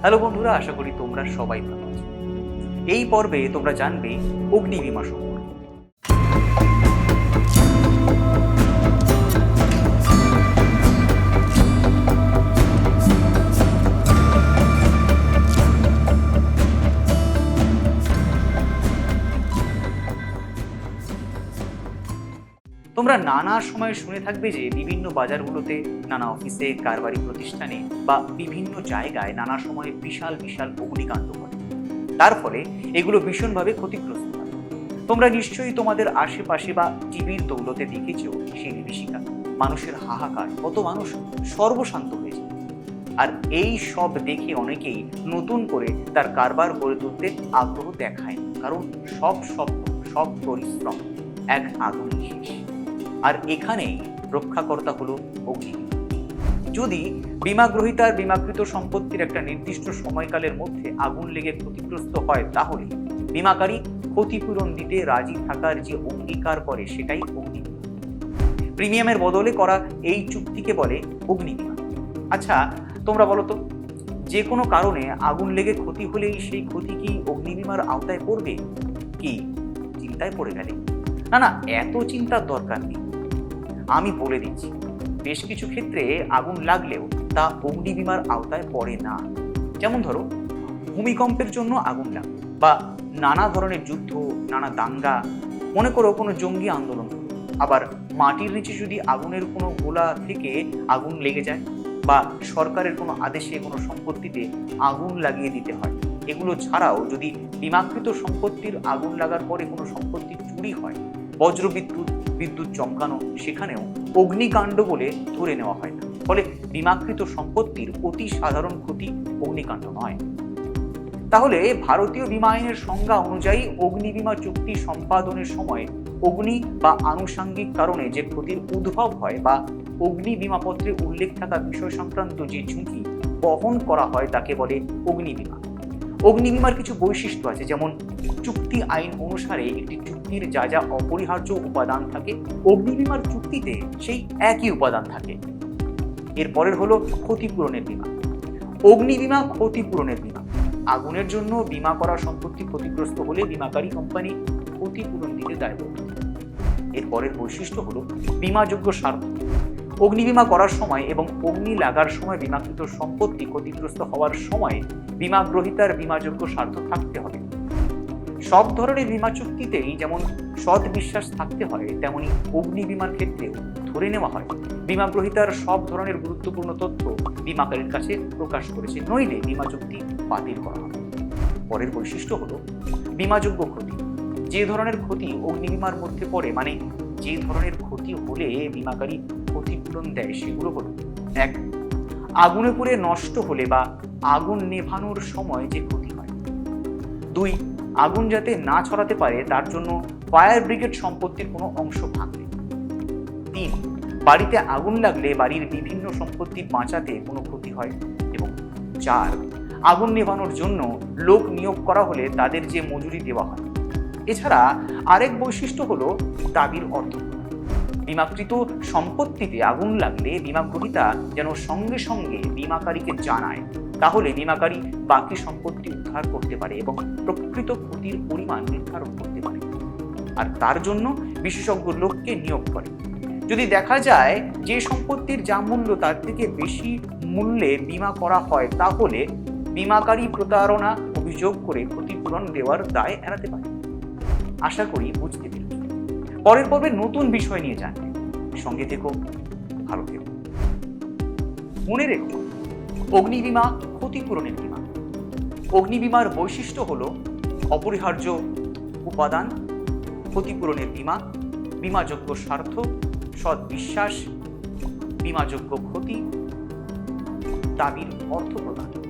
Hello বন্ধুরা, আশা করি তোমরা সবাই ভালো আছো। এই পর্বে তোমরা জানবে অগ্নি বিমা সম্পর্কে। তোমরা নানা সময় শুনে থাকবে যে বিভিন্ন বাজারগুলোতে নানা অফিসে, কারবারি প্রতিষ্ঠানে বা বিভিন্ন জায়গায় নানা সময় বিশাল বিশাল অগ্নিকাণ্ড ঘটে। তার ফলে এগুলো ভীষণভাবে ক্ষতিগ্রস্ত হয়। তোমরা নিশ্চয়ই তোমাদের আশেপাশে বা টিভির দৌলতে দেখেছ সেই বিভীষিকা মানুষের হাহাকার, কত মানুষ সর্বশান্ত হয়েছে আর এই সব দেখে অনেকেই নতুন করে তার কারবার গড়ে তুলতে আগ্রহ দেখায় কারণ সব স্বপ্ন, সব পরিশ্রম এক আগুন শেষ। আর এখানেই রক্ষাকর্তা হলো অগ্নি। যদি বিমা গ্রহীতার বিমাকৃত সম্পত্তির একটা নির্দিষ্ট সময়কালের মধ্যে আগুন লেগে ক্ষতিগ্রস্ত হয়, তাহলে বিমাকারী ক্ষতিপূরণ দিতে রাজি থাকার যে অঙ্গীকার করে, সেটাই অগ্নি প্রিমিয়ামের বদলে করা এই চুক্তিকে বলে অগ্নি বিমা আচ্ছা তোমরা বলো তো, যে কোনো কারণে আগুন লেগে ক্ষতি হলেই সেই ক্ষতি কি অগ্নি বিমার আওতায় পড়বে? কি? চিন্তায় পড়ে গেলে। না না, এত চিন্তার দরকার নেই। আমি বলে দিচ্ছি, বেশ কিছু ক্ষেত্রে আগুন লাগলেও তা অগ্নি বিমার আওতায় পড়ে না। যেমন ধরো, ভূমিকম্পের জন্য আগুন লাগল বা নানা ধরনের যুদ্ধ, নানা দাঙ্গা, মনে করো কোনো জঙ্গি আন্দোলন। আবার মাটির নিচে যদি আগুনের কোনো গোলা থেকে আগুন লেগে যায়, বা সরকারের কোনো আদেশে কোনো সম্পত্তিতে আগুন লাগিয়ে দিতে হয়, এগুলো ছাড়াও যদি বিমাকৃত সম্পত্তির আগুন লাগার পরে কোনো সম্পত্তি চুরি হয়, বজ্রবিদ্যুৎ বিদ্যুৎ চমকানো সেখানেও অগ্নিকাণ্ড বলে ধরে নেওয়া হয় না। ফলে বিমাকৃত সম্পত্তির অতি সাধারণ ক্ষতি অগ্নিকাণ্ড নয়। তাহলে ভারতীয় বিমা আইনের সংজ্ঞা অনুযায়ী অগ্নি বিমা চুক্তি সম্পাদনের সময় অগ্নি বা আনুষাঙ্গিক কারণে যে ক্ষতির উদ্ভব হয় বা অগ্নি বিমাপত্রে উল্লেখ থাকা বিষয় সংক্রান্ত যে ঝুঁকি বহন করা হয় তাকে বলে অগ্নি বিমা অগ্নি বিমার কিছু বৈশিষ্ট্য আছে, যেমন চুক্তি আইন অনুসারে একটি চুক্তির যা যা অপরিহার্য উপাদান থাকে অগ্নি বিমার চুক্তিতে সেই একই উপাদান থাকে। এরপরের হলো ক্ষতিপূরণের বিমা। অগ্নি বিমা ক্ষতিপূরণের বিমা। আগুনের জন্য বিমা করা সম্পত্তি ক্ষতিগ্রস্ত হলে বিমাকারী কোম্পানি ক্ষতিপূরণ দিতে দায়বদ্ধ। এরপরের বৈশিষ্ট্য হলো বিমাযোগ্য স্বার্থ অগ্নিবীমা করার সময় এবং অগ্নি লাগার সময় বিমাকৃত সম্পত্তি ক্ষতিগ্রস্ত হওয়ার সময় বিমা গ্রহীতার বিমাযোগ্য স্বার্থ থাকতে হবে। সব ধরনের বিমা চুক্তিতেই যেমন সৎ বিশ্বাস থাকতে হয়, তেমনি অগ্নি বিমার ক্ষেত্রেও ধরে নেওয়া হয়। বিমা গ্রহীতার সব ধরনের গুরুত্বপূর্ণ তথ্য বিমাকারীর কাছে প্রকাশ করেছে, নইলে বিমা চুক্তি বাতিল করা হবে। পরের বৈশিষ্ট্য হলো বিমাযোগ্য ক্ষতি। যে ধরনের ক্ষতি অগ্নিবীমার মধ্যে পড়ে মানে যে ধরনের ক্ষতি হলে বিমাকারী ক্ষতিপূরণ দেয় সেগুলো হলো, এক, আগুনে পুড়ে নষ্ট হলে বা আগুন নেভানোর সময় যে ক্ষতি হয়। দুই, আগুন যাতে না ছড়াতে পারে তার জন্য ফায়ার ব্রিগেড সম্পত্তির কোনো অংশ ভাঙলে। তিন, বাড়িতে আগুন লাগলে বাড়ির বিভিন্ন সম্পত্তি বাঁচাতে কোনো ক্ষতি হয়। এবং চার, আগুন নেভানোর জন্য লোক নিয়োগ করা হলে তাদের যে মজুরি দেওয়া হয়। এছাড়া আরেক বৈশিষ্ট্য হলো দাবির অর্থ। বিমাকৃত সম্পত্তিতে আগুন লাগলে বিমা গ্রহীতা যেন সঙ্গে সঙ্গে বিমাকারীকে জানায়। তাহলে বিমাকারী বাকি সম্পত্তি উদ্ধার করতে পারে এবং প্রকৃত ক্ষতির পরিমাণ নির্ধারণ করতে পারে। আর তার জন্য বিশেষজ্ঞ লোককে নিয়োগ করে। যদি দেখা যায় যে সম্পত্তির যা মূল্য তার থেকে বেশি মূল্যে বিমা করা হয়, তাহলে বিমাকারী প্রতারণা অভিযোগ করে ক্ষতিপূরণ দেওয়ার দায় এড়াতে পারে। আশা করি বুঝতে পেরেছ পরের পর্বে নতুন বিষয় নিয়ে জানবে। সঙ্গে থেকো, ভালো থেকো। মনে রেখো, অগ্নিবীমা ক্ষতিপূরণের বীমা। অগ্নিবীমার বৈশিষ্ট্য হল অপরিহার্য উপাদান, ক্ষতিপূরণের বীমা, বিমাযোগ্য স্বার্থ, সৎ বিশ্বাস, বিমাযোগ্য ক্ষতি, দাবির অর্থ প্রদান